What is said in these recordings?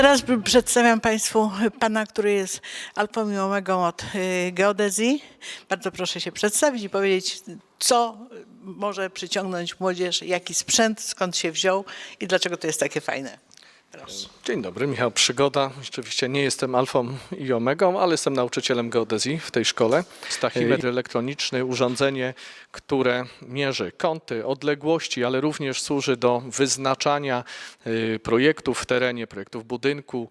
Teraz przedstawiam Państwu pana, który jest alfą i omegą od y, geodezji. Bardzo proszę się przedstawić i powiedzieć, co może przyciągnąć młodzież, jaki sprzęt, skąd się wziął i dlaczego to jest takie fajne. Proszę. Dzień dobry, Michał Przygoda. Rzeczywiście nie jestem alfą i omegą, ale jestem nauczycielem geodezji w tej szkole. Tachymetr elektroniczny, urządzenie, które mierzy kąty, odległości, ale również służy do wyznaczania y, projektów w terenie, projektów budynku,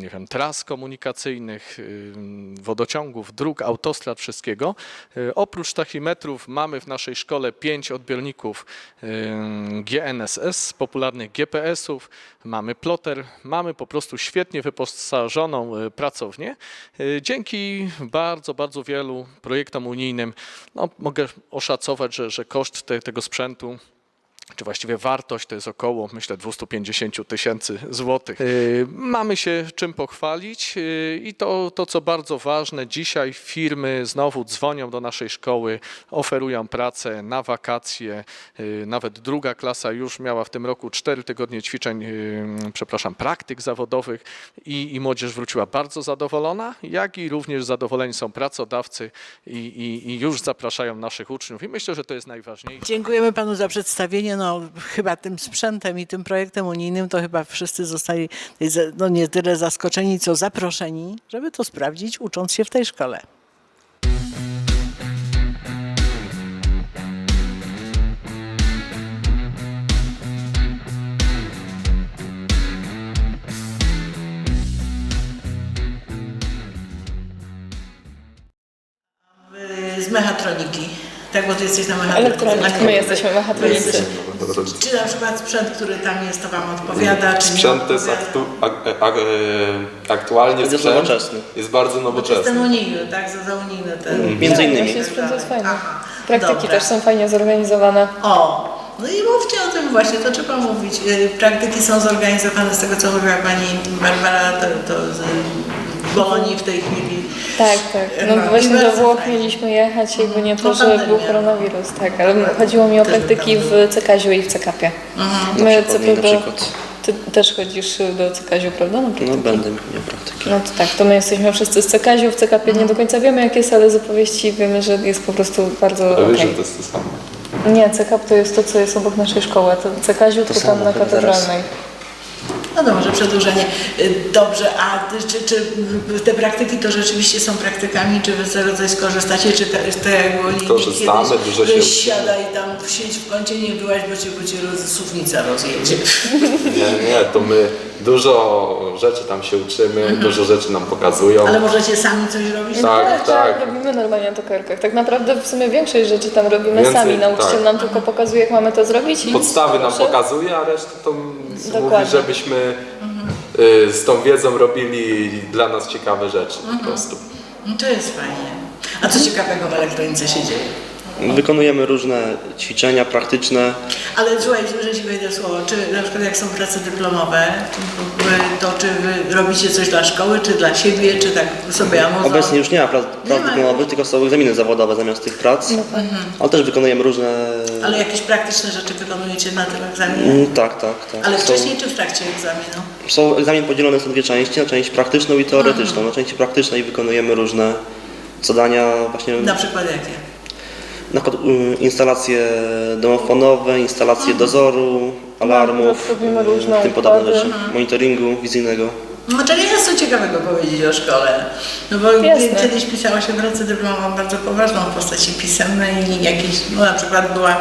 nie wiem, tras komunikacyjnych, wodociągów, dróg, autostrad, wszystkiego. Y, Oprócz tachymetrów mamy w naszej szkole pięć odbiorników GNSS, popularnych GPS-ów, mamy ploter, mamy po prostu świetnie wyposażoną y, pracownię. Y, Dzięki bardzo, bardzo wielu projektom unijnym no, mogę oszacować, że, że koszt te, tego sprzętu czy właściwie wartość to jest około, myślę, 250 tysięcy złotych. Yy, Mamy się czym pochwalić yy, i to, to, co bardzo ważne, dzisiaj firmy znowu dzwonią do naszej szkoły, oferują pracę na wakacje. Yy, Nawet druga klasa już miała w tym roku cztery tygodnie ćwiczeń, przepraszam, praktyk zawodowych i, i młodzież wróciła bardzo zadowolona, jak i również zadowoleni są pracodawcy i, i, i już zapraszają naszych uczniów i myślę, że to jest najważniejsze. Dziękujemy panu za przedstawienie. No, chyba tym sprzętem i tym projektem unijnym to chyba wszyscy zostali no, nie tyle zaskoczeni, co zaproszeni, żeby to sprawdzić, ucząc się w tej szkole. Z mechatroniki. Tak, bo ty jesteś na mechatroniki. Elektronik, my jesteśmy mechatronicy. Czy na przykład sprzęt, który tam jest, to wam odpowiada, czy nie Sprzęt jest odpowiada? aktu, ak, ak, e, aktualnie Bardzo sprzęt nowoczesny. jest bardzo Bo to jest ten nowoczesny. unijny, tak? Za, za unijny ten. Między innymi. Właśnie sprzęt jest fajny. Aha, Praktyki dobra. też są fajnie zorganizowane. O, no i mówcie o tym właśnie, to trzeba mówić. Y, Praktyki są zorganizowane z tego, co mówiła pani Barbara, to, to z Bolonii w tej chwili. Tak, tak. No właśnie do bardzo Włoch fajnie. mieliśmy jechać, jakby nie No, to, że był pandemia. koronawirus, tak. Ale chodziło mi o Też praktyki w CKziu i w CKP. Mhm. My, co przypomnij na prawda, przykład. ty też chodzisz do CKziu, prawda? Na No praktyki? będę miał praktyki. No to tak, to my jesteśmy wszyscy z CKziu, w CKP nie do końca wiemy jak jest, ale z opowieści wiemy, że jest po prostu bardzo Ja wiem, że okej. to jest to samo. Nie, CKP to jest to, co jest obok naszej szkoły, a to CKziu tylko tam samo na chyba zaraz. katedralnej. No dobrze, przedłużenie. Y, Dobrze, a ty- czy, czy te praktyki to rzeczywiście są praktykami, czy wy z tego coś skorzystacie, czy te, te jak było Korzystamy, kiedyś, dużo się siadaj tam, siedź w kącie, nie byłaś, bo cię, bo cię roz, suwnica rozjedzie. Nie, nie, to my dużo rzeczy tam się uczymy, dużo rzeczy nam pokazują. Ale możecie sami coś robić? Tak, tak. Robimy normalnie na tokarkach. Tak naprawdę w sumie większość rzeczy tam robimy Więcej, sami. Nauczyciel tak. nam tylko pokazuje, jak mamy to zrobić. i Podstawy nam pokazuje, a resztę to Dokładnie. mówi, żebyśmy y, z tą wiedzą robili dla nas ciekawe rzeczy po prostu. No to jest fajnie. A co ciekawego w elektronice się dzieje? Wykonujemy różne ćwiczenia praktyczne. Ale słuchaj, że ci wejdę w słowo, czy na przykład jak są prace dyplomowe, to czy wy robicie coś dla szkoły, czy dla siebie, czy tak sobie amuzo? Obecnie już nie ma prac, Nie prac ma. dyplomowych, tylko są egzaminy zawodowe zamiast tych prac. Ale też wykonujemy różne... Ale jakieś praktyczne rzeczy wykonujecie na tym egzaminie? Mm, Tak, tak, tak. Ale Są, wcześniej czy w trakcie egzaminu? są egzamin podzielone są dwie części, na część praktyczną i teoretyczną. Na części praktycznej wykonujemy różne zadania właśnie Na przykład jakie? Na przykład y, instalacje domofonowe, instalacje dozoru, alarmów, No, robimy różne tym podobne układy. rzeczy, monitoringu wizyjnego. No czyli jest co ciekawego powiedzieć o szkole. No bo Jasne. kiedyś pisała się pracę dyplomową bardzo poważną w postaci pisemnej i jakieś, no na przykład była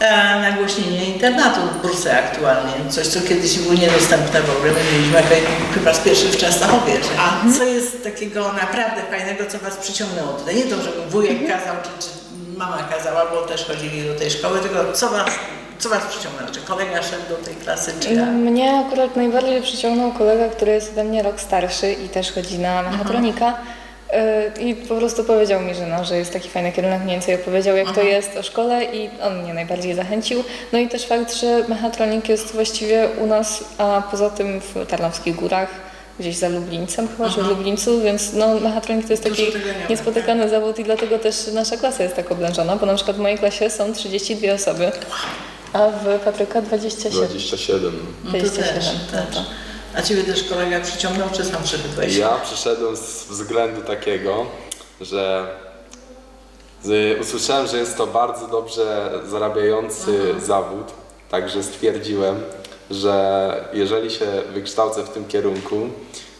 e, nagłośnienie internatu w Bursę aktualnie. Coś, co kiedyś było niedostępne w ogóle. My mieliśmy chyba z pierwszych w Częstochowie. A co jest takiego naprawdę fajnego, co Was przyciągnęło tutaj? Nie to, że wujek kazał, czy, czy mama kazała, bo też chodzili do tej szkoły, tylko co Was, co was przyciągnęło? Czy kolega szedł do tej klasy, czy ja? Mnie akurat najbardziej przyciągnął kolega, który jest ode mnie rok starszy i też chodzi na mechatronika. Y, I po prostu powiedział mi, że, no, że jest taki fajny kierunek, mniej więcej opowiedział jak to jest o szkole i on mnie najbardziej zachęcił. No i też fakt, że mechatronik jest właściwie u nas, a poza tym w Tarnowskich Górach, gdzieś za Lublińcem chyba, czy w Lublińcu, więc no, mechatronik to jest taki ma, niespotykany zawód i dlatego też nasza klasa jest tak oblężona, bo na przykład w mojej klasie są 32 osoby, a w Patryka 27. 27. No to 27, też, no to. A ciebie też kolega przyciągnął, czy sam przyszedłeś? Ja przyszedłem z względu takiego, że usłyszałem, że jest to bardzo dobrze zarabiający zawód, także stwierdziłem, że jeżeli się wykształcę w tym kierunku,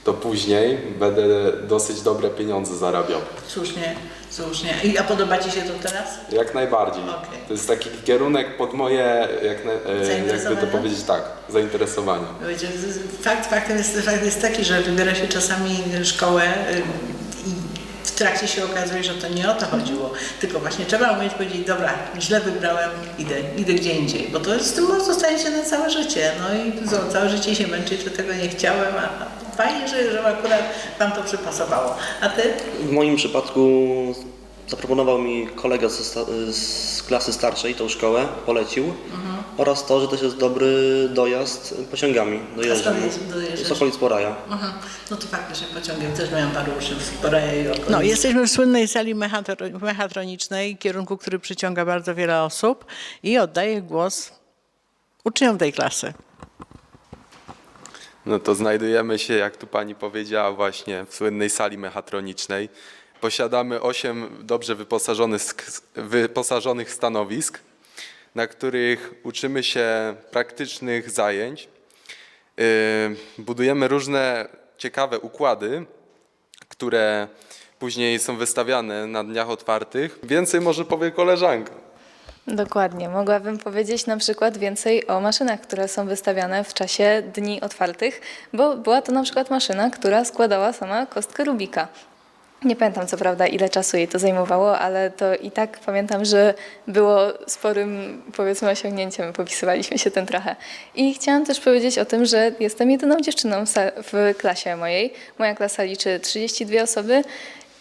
to później będę dosyć dobre pieniądze zarabiał. Słusznie, słusznie. I, a podoba ci się to teraz? Jak najbardziej. Okej. To jest taki kierunek pod moje, jak e, jakby to powiedzieć tak, zainteresowanie. Fakt faktem jest, fakt jest taki, że wybiera się czasami szkołę y, trakcie się okazuje, że to nie o to chodziło, tylko właśnie trzeba umieć powiedzieć, dobra, źle wybrałem, idę, idę gdzie indziej, bo to z tym zostaje się na całe życie, no i za całe życie się męczyć, że tego nie chciałem, a fajnie, że, że akurat Wam to przypasowało. A Ty? W moim przypadku zaproponował mi kolega sta- z klasy starszej tą szkołę, polecił oraz to, że też jest dobry dojazd pociągami. Jest- dojeżdżasz? z okolic Poraja. Aha, no to faktycznie pociągiem też miałam paru uczniów z Poraja i okolic. No, jesteśmy w słynnej sali mechatro- mechatronicznej, kierunku, który przyciąga bardzo wiele osób i oddaję głos uczniom tej klasy. No to znajdujemy się, jak tu pani powiedziała, właśnie w słynnej sali mechatronicznej. Posiadamy osiem dobrze wyposażonych, wyposażonych stanowisk, na których uczymy się praktycznych zajęć. Yy, Budujemy różne ciekawe układy, które później są wystawiane na dniach otwartych. Więcej może powie koleżanka. Dokładnie. Mogłabym powiedzieć na przykład więcej o maszynach, które są wystawiane w czasie dni otwartych, bo była to na przykład maszyna, która składała sama kostkę Rubika. Nie pamiętam co prawda ile czasu jej to zajmowało, ale to i tak pamiętam, że było sporym powiedzmy osiągnięciem, popisywaliśmy się tym trochę. I chciałam też powiedzieć o tym, że jestem jedyną dziewczyną w, klasie mojej. Moja klasa liczy 32 osoby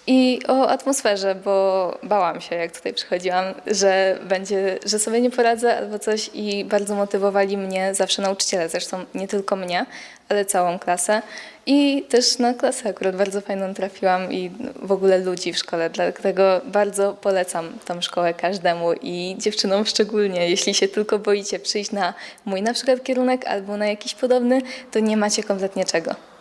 i o atmosferze, bo bałam się, jak tutaj przychodziłam, że będzie, że sobie nie poradzę albo coś i bardzo motywowali mnie zawsze nauczyciele, zresztą nie tylko mnie, ale całą klasę. I też na klasę akurat bardzo fajną trafiłam i w ogóle ludzi w szkole, dlatego bardzo polecam tą szkołę każdemu i dziewczynom szczególnie. Jeśli się tylko boicie przyjść na mój na przykład kierunek albo na jakiś podobny, to nie macie kompletnie czego.